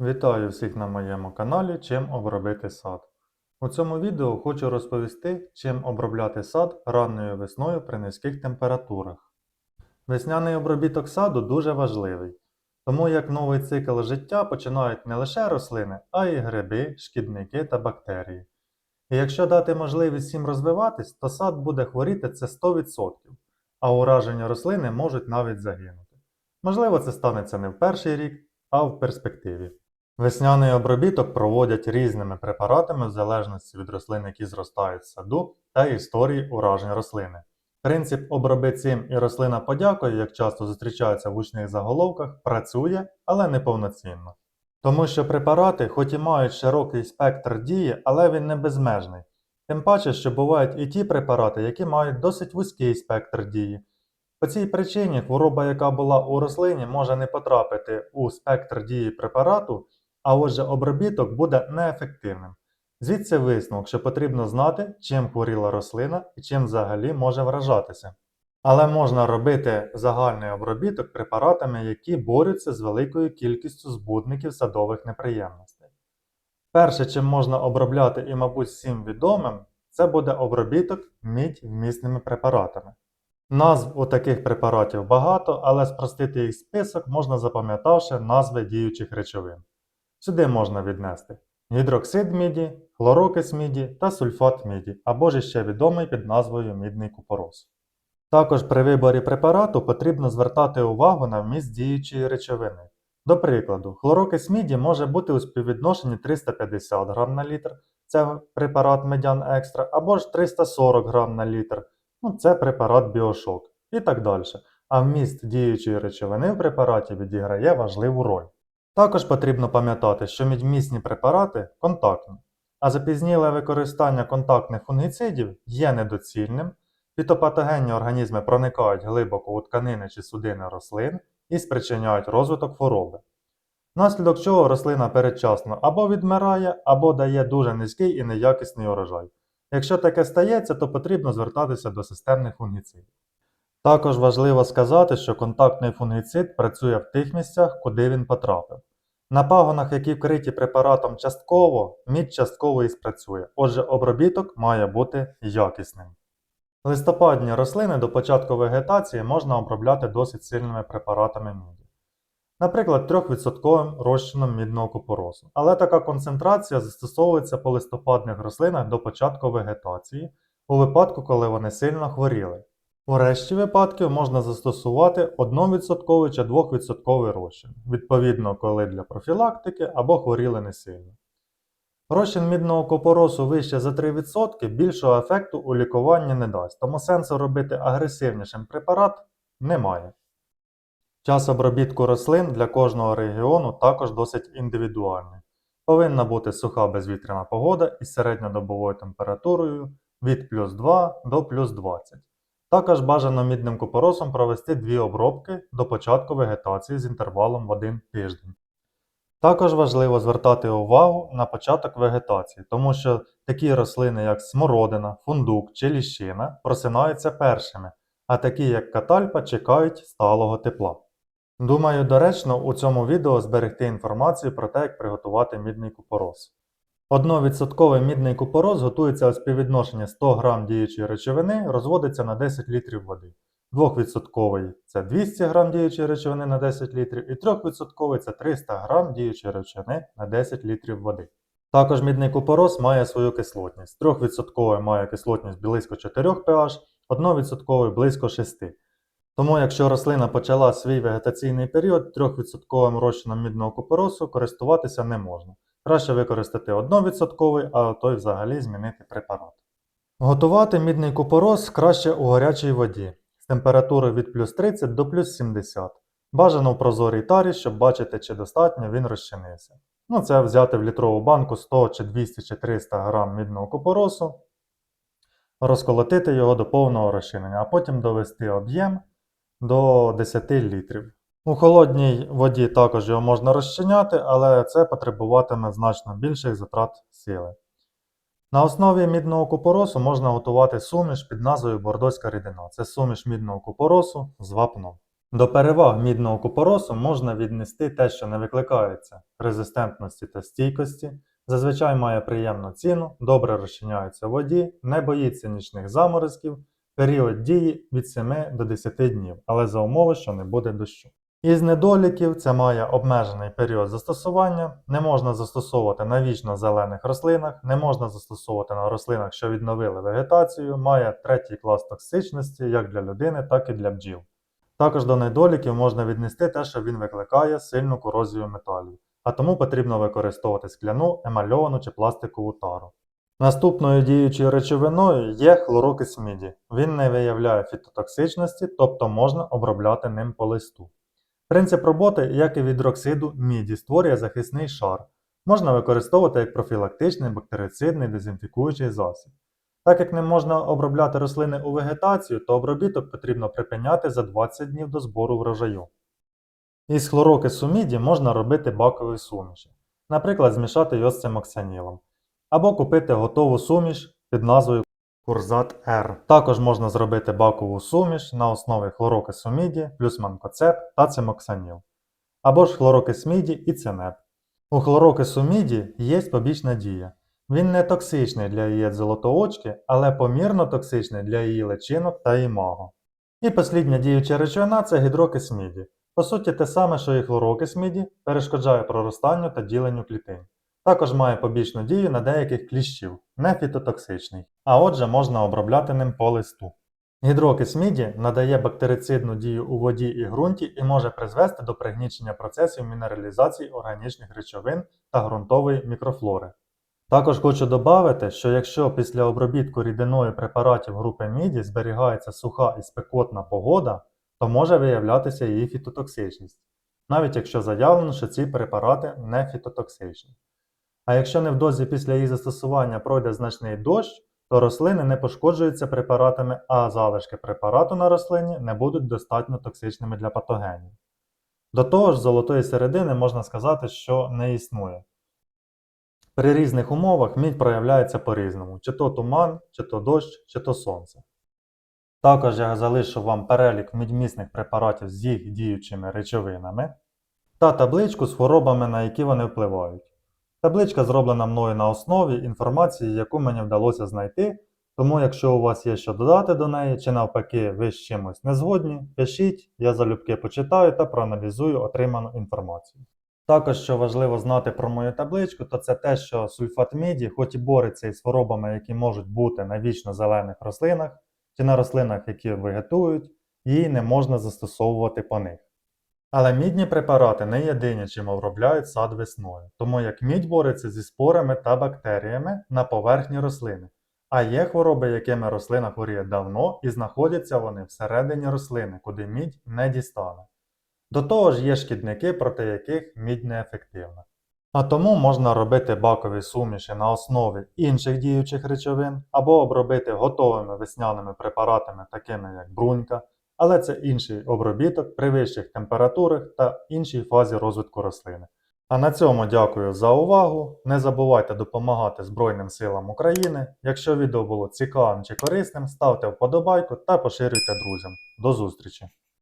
Вітаю всіх на моєму каналі Чим обробити сад. У цьому відео хочу розповісти, чим обробляти сад ранньою весною при низьких температурах. Весняний обробіток саду дуже важливий, тому як новий цикл життя починають не лише рослини, а й гриби, шкідники та бактерії. І якщо дати можливість їм розвиватись, то сад буде хворіти це 100%, а ураження рослини можуть навіть загинути. Можливо, це станеться не в перший рік, а в перспективі. Весняний обробіток проводять різними препаратами в залежності від рослин, які зростають в саду, та історії уражень рослини. Принцип оброби цим і рослина подякує, як часто зустрічається в гучних заголовках, працює, але не повноцінно. Тому що препарати, хоч і мають широкий спектр дії, але він не безмежний. Тим паче, що бувають і ті препарати, які мають досить вузький спектр дії. По цій причині хвороба, яка була у рослині, може не потрапити у спектр дії препарату, а отже обробіток буде неефективним. Звідси висновок, що потрібно знати, чим хворіла рослина і чим взагалі може вражатися. Але можна робити загальний обробіток препаратами, які борються з великою кількістю збудників садових неприємностей. Перше, чим можна обробляти і, мабуть, всім відомим, це буде обробіток мідь вмісними препаратами. Назв у таких препаратів багато, але спростити їх список можна запам'ятавши назви діючих речовин. Сюди можна віднести гідроксид міді, хлорокис міді та сульфат міді, або ж ще відомий під назвою мідний купорос. Також при виборі препарату потрібно звертати увагу на вміст діючої речовини. До прикладу, хлорокис міді може бути у співвідношенні 350 г на літр, це препарат медян екстра, або ж 340 г на літр, ну, це препарат біошок і так далі. А вміст діючої речовини в препараті відіграє важливу роль. Також потрібно пам'ятати, що мідьмісні препарати контактні, а запізніле використання контактних фунгіцидів є недоцільним, фітопатогенні організми проникають глибоко у тканини чи судини рослин і спричиняють розвиток хвороби. Внаслідок чого рослина передчасно або відмирає, або дає дуже низький і неякісний урожай. Якщо таке стається, то потрібно звертатися до системних фунгіцидів. Також важливо сказати, що контактний фунгіцид працює в тих місцях, куди він потрапив. На пагонах, які вкриті препаратом частково, мідь частково і спрацює, отже обробіток має бути якісним. Листопадні рослини до початку вегетації можна обробляти досить сильними препаратами міді. Наприклад, 3% розчином мідного купоросу. Але така концентрація застосовується по листопадних рослинах до початку вегетації у випадку, коли вони сильно хворіли. У решті випадків можна застосувати 1% чи 2% розчин, відповідно, коли для профілактики або хворіли не сильно. Розчин мідного купоросу вище за 3% більшого ефекту у лікуванні не дасть, тому сенсу робити агресивнішим препарат немає. Час обробітку рослин для кожного регіону також досить індивідуальний. Повинна бути суха безвітряна погода із середньодобовою температурою від плюс 2 до плюс 20. Також бажано мідним купоросом провести дві обробки до початку вегетації з інтервалом в один тиждень. Також важливо звертати увагу на початок вегетації, тому що такі рослини, як смородина, фундук чи ліщина, просинаються першими, а такі, як катальпа, чекають сталого тепла. Думаю, доречно у цьому відео зберегти інформацію про те, як приготувати мідний купорос. 1% мідний купорос готується у співвідношенні 100 г діючої речовини, розводиться на 10 літрів води. 2% це 200 г діючої речовини на 10 літрів, і 3% це 300 г діючої речовини на 10 літрів води. Також мідний купорос має свою кислотність. 3% має кислотність близько 4 pH, 1% близько 6. Тому, якщо рослина почала свій вегетаційний період, 3% розчином мідного купоросу користуватися не можна. Краще використати 1%, а той взагалі змінити препарат. Готувати мідний купорос краще у гарячій воді з температурою від плюс 30 до плюс 70. Бажано в прозорій тарі, щоб бачити, чи достатньо він розчинився. Ну, це взяти в літрову банку 100 чи 200 чи 300 г мідного купоросу, розколотити його до повного розчинення, а потім довести об'єм до 10 літрів. У холодній воді також його можна розчиняти, але це потребуватиме значно більших затрат сили. На основі мідного купоросу можна готувати суміш під назвою бордоська рідина. Це суміш мідного купоросу з вапном. До переваг мідного купоросу можна віднести те, що не викликається резистентності та стійкості, зазвичай має приємну ціну, добре розчиняється в воді, не боїться нічних заморозків, період дії від 7 до 10 днів, але за умови, що не буде дощу. Із недоліків це має обмежений період застосування, не можна застосовувати на вічно зелених рослинах, не можна застосовувати на рослинах, що відновили вегетацію, має третій клас токсичності як для людини, так і для бджіл. Також до недоліків можна віднести те, що він викликає сильну корозію металів, а тому потрібно використовувати скляну, емальовану чи пластикову тару. Наступною діючою речовиною є хлорокис міді. Він не виявляє фітотоксичності, тобто можна обробляти ним по листу. Принцип роботи, як і від гідроксиду міді, створює захисний шар. Можна використовувати як профілактичний бактерицидний дезінфікуючий засіб. Так як не можна обробляти рослини у вегетацію, то обробіток потрібно припиняти за 20 днів до збору врожаю. Із хлорокису міді можна робити бакові суміші, наприклад, змішати його з цимоксанілом, або купити готову суміш під назвою Курзат R. Також можна зробити бакову суміш на основі хлорокису міді плюс манкоцеп та цимоксаніл, або ж хлорокис міді і цинеп. У хлорокису міді є побічна дія. Він не токсичний для її золотоочки, але помірно токсичний для її личинок та імаго. І послідня діюча речовина це гідрокис міді. По суті, те саме, що і хлорокис міді, перешкоджає проростанню та діленню клітин. Також має побічну дію на деяких кліщів, не фітотоксичний, а отже можна обробляти ним по листу. Гідрокис міді надає бактерицидну дію у воді і ґрунті і може призвести до пригнічення процесів мінералізації органічних речовин та ґрунтової мікрофлори. Також хочу додати, що якщо після обробітку рідиною препаратів групи міді зберігається суха і спекотна погода, то може виявлятися її фітотоксичність, навіть якщо заявлено, що ці препарати не фітотоксичні. А якщо невдовзі після її застосування пройде значний дощ, то рослини не пошкоджуються препаратами, а залишки препарату на рослині не будуть достатньо токсичними для патогенів. До того ж, золотої середини можна сказати, що не існує. При різних умовах мідь проявляється по-різному, чи то туман, чи то дощ, чи то сонце. Також я залишу вам перелік мідьмісних препаратів з їх діючими речовинами та табличку з хворобами, на які вони впливають. Табличка зроблена мною на основі інформації, яку мені вдалося знайти, тому якщо у вас є що додати до неї, чи навпаки ви з чимось не згодні, пишіть, я залюбки почитаю та проаналізую отриману інформацію. Також, що важливо знати про мою табличку, то це те, що сульфат міді, хоч і бореться із хворобами, які можуть бути на вічно зелених рослинах, чи на рослинах, які вегетують, її не можна застосовувати по них. Але мідні препарати не єдині, чим обробляють сад весною, тому як мідь бореться зі спорами та бактеріями на поверхні рослини, а є хвороби, якими рослина хворіє давно і знаходяться вони всередині рослини, куди мідь не дістане. До того ж є шкідники, проти яких мідь неефективна. А тому можна робити бакові суміші на основі інших діючих речовин або обробити готовими весняними препаратами, такими як брунька, але це інший обробіток при вищих температурах та іншій фазі розвитку рослини. А на цьому дякую за увагу. Не забувайте допомагати Збройним силам України. Якщо відео було цікавим чи корисним, ставте вподобайку та поширюйте друзям. До зустрічі!